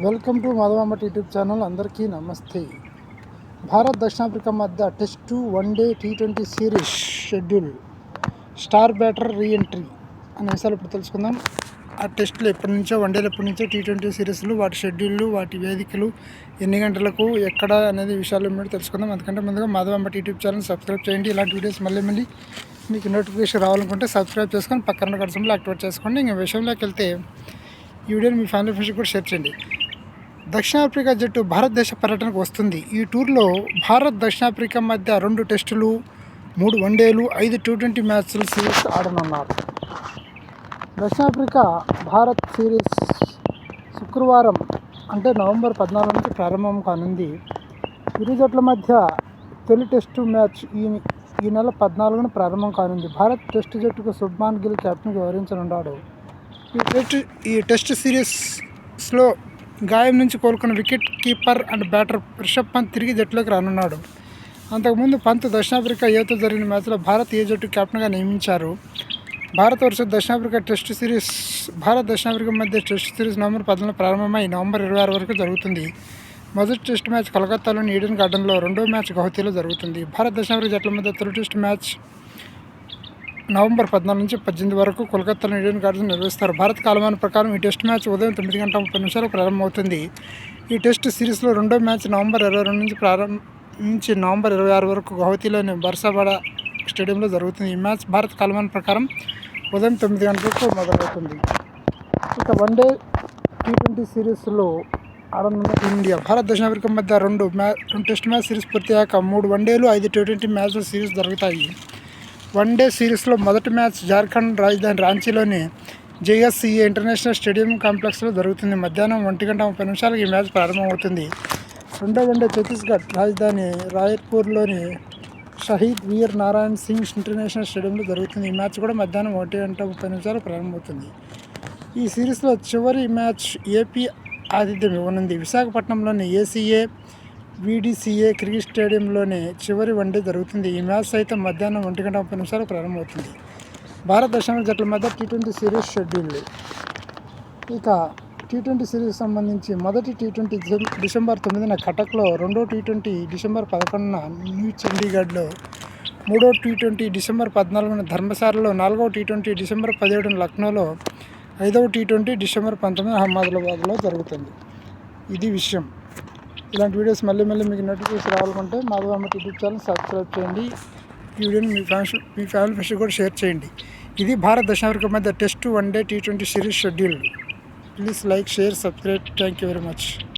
Welcome to మాధవాంబట్ YouTube channel. అందరికీ నమస్తే. భారత్ దక్షిణాఫ్రికా మధ్య test one day T twenty series schedule. Star batter reentry అనే విషయాలు ఇప్పుడు తెలుసుకుందాం. ఆ టెస్టులు ఎప్పటి నుంచో వన్డేలు ఎప్పటి నుంచో టీ ట్వంటీ సిరీస్లు వాటి షెడ్యూళ్ళు వాటి వేదికలు ఎన్ని గంటలకు ఎక్కడ అనేది విషయాలు మీరు తెలుసుకుందాం. అందుకంటే ముందుగా మాధవాంబట్ యూట్యూబ్ ఛానల్ సబ్స్క్రైబ్ చేయండి. ఇలాంటి వీడియోస్ మళ్ళీ మళ్ళీ మీకు నోటిఫికేషన్ రావాలనుకుంటే సబ్స్క్రైబ్ చేసుకొని పక్కన గడిసంలో యాక్టివేట్ చేసుకోండి. ఇంకా విషయంలోకి వెళ్తే ఈ వీడియోని మీ ఫ్యామిలీ ఫ్రెండ్స్ కూడా షేర్ చేయండి. దక్షిణాఫ్రికా జట్టు భారతదేశ పర్యటనకు వస్తుంది. ఈ టూర్లో భారత్ దక్షిణాఫ్రికా మధ్య రెండు టెస్టులు మూడు వన్డేలు ఐదు టీ ట్వంటీ మ్యాచ్లు సిరీస్ ఆడనున్నారు. దక్షిణాఫ్రికా భారత్ సిరీస్ శుక్రవారం అంటే నవంబర్ పద్నాలుగు నుంచి ప్రారంభం కానుంది. ఇరు జట్ల మధ్య తొలి టెస్టు మ్యాచ్ ఈ ఈ నెల పద్నాలుగున ప్రారంభం కానుంది. భారత్ టెస్టు జట్టుకు శుభ్మాన్ గిల్ కెప్టెన్గా వివరించనున్నాడు ఈ టెస్ట్ ఈ టెస్ట్ సిరీస్లో గాయం నుంచి కోలుకున్న wicket keeper and batter Rishabh Pant తిరిగి జట్టులోకి రానున్నాడు. అంతకుముందు పంత్ దక్షిణాఫ్రికా ఏతో జరిగిన మ్యాచ్లో భారత్ ఏ జట్టు కెప్టెన్గా నియమించారు? భారత వరుస దక్షిణాఫ్రికా టెస్ట్ సిరీస్ భారత్ దక్షిణాఫ్రికా మధ్య టెస్ట్ సిరీస్ నవంబర్ పదకొండున ప్రారంభమై నవంబర్ ఇరవై ఆరు వరకు జరుగుతుంది. మొదటి టెస్ట్ మ్యాచ్ కలకత్తాలోని ఈడెన్ గార్డెన్లో రెండో మ్యాచ్ గౌహతిలో జరుగుతుంది. భారత దక్షిణాఫ్రికా జట్ల మధ్య తొలి టెస్ట్ మ్యాచ్ నవంబర్ పద్నాలుగు నుంచి పద్దెనిమిది వరకు కోల్కతాలో ఇండియన్ గార్డెన్స్ నిర్వహిస్తారు. భారత్ కాలమాన ప్రకారం ఈ టెస్ట్ మ్యాచ్ ఉదయం తొమ్మిది గంటల ముప్పై నిమిషాలకు ప్రారంభమవుతుంది. ఈ టెస్ట్ సిరీస్లో రెండో మ్యాచ్ నవంబర్ ఇరవై రెండు నుంచి ప్రారంభించి నవంబర్ ఇరవై ఆరు వరకు గౌహతిలోని బర్సాబాడ స్టేడియంలో జరుగుతుంది. ఈ మ్యాచ్ భారత్ కాలమాన ప్రకారం ఉదయం తొమ్మిది గంటలకు మొదలవుతుంది. ఇక వన్డే టీ ట్వంటీ సిరీస్లో ఆడనున్న ఇండియా భారత్ దక్షిణాఫ్రికా మధ్య రెండు మ్యా రెండు టెస్ట్ మ్యాచ్ సిరీస్ పూర్తయ్యాక మూడు వన్డేలు ఐదు టీ ట్వంటీ మ్యాచ్ల సిరీస్ జరుగుతాయి. వన్డే సిరీస్లో మొదటి మ్యాచ్ జార్ఖండ్ రాజధాని రాంచీలోని జేఎస్సీఏ ఇంటర్నేషనల్ స్టేడియం కాంప్లెక్స్లో జరుగుతుంది. మధ్యాహ్నం ఒంటి గంట ముప్పై నిమిషాలకు ఈ మ్యాచ్ ప్రారంభమవుతుంది. రెండో వన్డే ఛత్తీస్గఢ్ రాజధాని రాయపూర్లోని షహీద్ వీర్ నారాయణ్ సింగ్ ఇంటర్నేషనల్ స్టేడియంలో జరుగుతుంది. ఈ మ్యాచ్ కూడా మధ్యాహ్నం ఒంటి గంట ముప్పై నిమిషాలు ప్రారంభమవుతుంది. ఈ సిరీస్లో చివరి మ్యాచ్ ఏపీ ఆతిథ్యం ఇవ్వనుంది. విశాఖపట్నంలోని ఏసీఏ వీడీసీఏ క్రికెట్ స్టేడియంలోనే చివరి వన్డే జరుగుతుంది. ఈ మ్యాచ్ సైతం మధ్యాహ్నం ఒంటి గంట ముప్పై నిమిషాలు ప్రారంభమవుతుంది. భారత దక్షిణ జట్ల మధ్య టీ ట్వంటీ సిరీస్ షెడ్యూల్ ఇక టీ ట్వంటీ సిరీస్ సంబంధించి మొదటి టీ ట్వంటీ డిసెంబర్ తొమ్మిదిన కటక్లో రెండో టీ ట్వంటీ డిసెంబర్ పదకొండున న్యూ చండీగఢ్లో మూడో టీ ట్వంటీ డిసెంబర్ పద్నాలుగున ధర్మశాలలో నాలుగో టీ ట్వంటీ డిసెంబర్ పదిహేడున లక్నోలో ఐదవ టీ ట్వంటీ డిసెంబర్ పంతొమ్మిది అహ్మదాబాద్లో జరుగుతుంది. ఇది విషయం. ఇలాంటి వీడియోస్ మళ్ళీ మళ్ళీ మీకు నోటిఫికేషన్ రావాలనుకుంటే మాధవమ్మ యూట్యూబ్ ఛానల్ సబ్స్క్రైబ్ చేయండి. ఈ వీడియోని మీ ఫ్యాన్స్ మీ ఫ్యామిలీ ఫ్రెండ్స్ కూడా షేర్ చేయండి. ఇది భారత్ దక్షిణాఫ్రికా మధ్య test one day T twenty series schedule please like share subscribe thank you very much